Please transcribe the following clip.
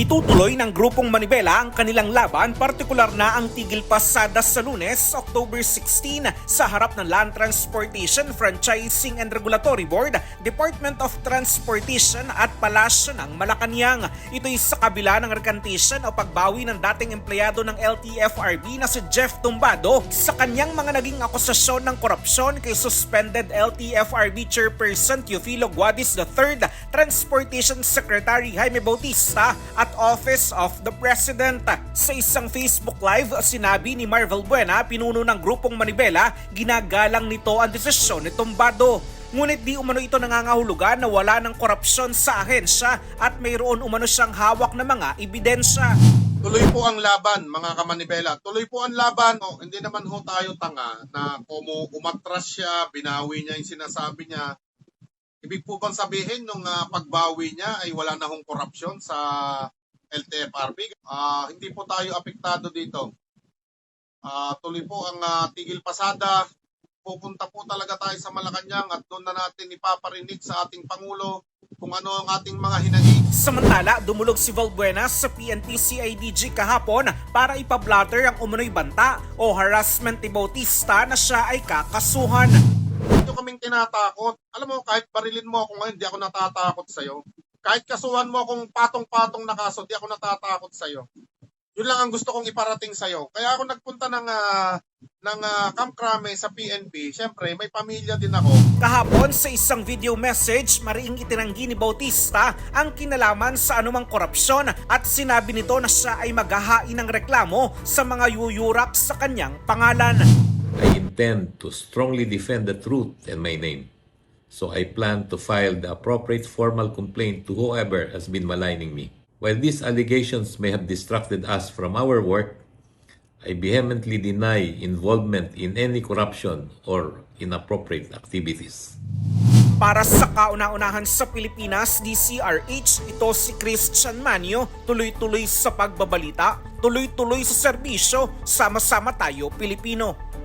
Itutuloy ng grupong Manibela ang kanilang laban, partikular na ang tigil pasada sa lunes, October 16, sa harap ng Land Transportation Franchising and Regulatory Board, Department of Transportation at Palasyo ng Malacanang. Ito'y sa kabila ng recantation o pagbawi ng dating empleyado ng LTFRB na si Jeff Tumbado sa kanyang mga naging akusasyon ng korupsyon kay suspended LTFRB Chairperson Teofilo Guadis III, Transportation Secretary Jaime Bautista at Office of the President. Sa isang Facebook Live, sinabi ni Marvel Buena, pinuno ng grupong Manibela, ginagalang nito ang desisyon ni Tumbado. Ngunit di umano ito nangangahulugan na wala ng korupsyon sa ahensya at mayroon umano siyang hawak na mga ebidensya. Tuloy po ang laban, mga kamanibela. Tuloy po ang laban. O, hindi naman ho tayo tanga na kung umatras siya, binawi niya yung sinasabi niya. Ibig po bang sabihin nung ah, pagbawi niya ay wala na hong korupsyon sa LTFRB? Ah, hindi po tayo apektado dito. Ah, tuloy po ang ah, tigil pasada. Pupunta po talaga tayo sa Malacanang at doon na natin ipaparinig sa ating Pangulo kung ano ang ating mga hinaing. Samantala, dumulog si Valbuena sa PNP CIDG kahapon para ipablatter ang umunoy banta o harassment ni Bautista na siya ay kakasuhan. Dito kaming tinatakot. Alam mo, kahit barilin mo ako ngayon, di ako natatakot sa'yo. Kahit kasuhan mo akong patong-patong na kaso, di ako natatakot sa'yo. Yun lang ang gusto kong iparating sa'yo. Kaya ako nagpunta ng, ah, ng ah, Camp Crame sa PNP. Siyempre, may pamilya din ako. Kahapon sa isang video message, mariing itinanggi ni Bautista ang kinalaman sa anumang korupsyon at sinabi nito na siya ay maghahain ng reklamo sa mga yuyurak sa kanyang pangalan. I intend to strongly defend the truth and my name. So I plan to file the appropriate formal complaint to whoever has been maligning me. While these allegations may have distracted us from our work, I vehemently deny involvement in any corruption or inappropriate activities. Para sa kauna-unahan sa Pilipinas, DCRH, ito si Christian Manio, tuloy-tuloy sa pagbabalita, tuloy-tuloy sa serbisyo, sama-sama tayo Pilipino.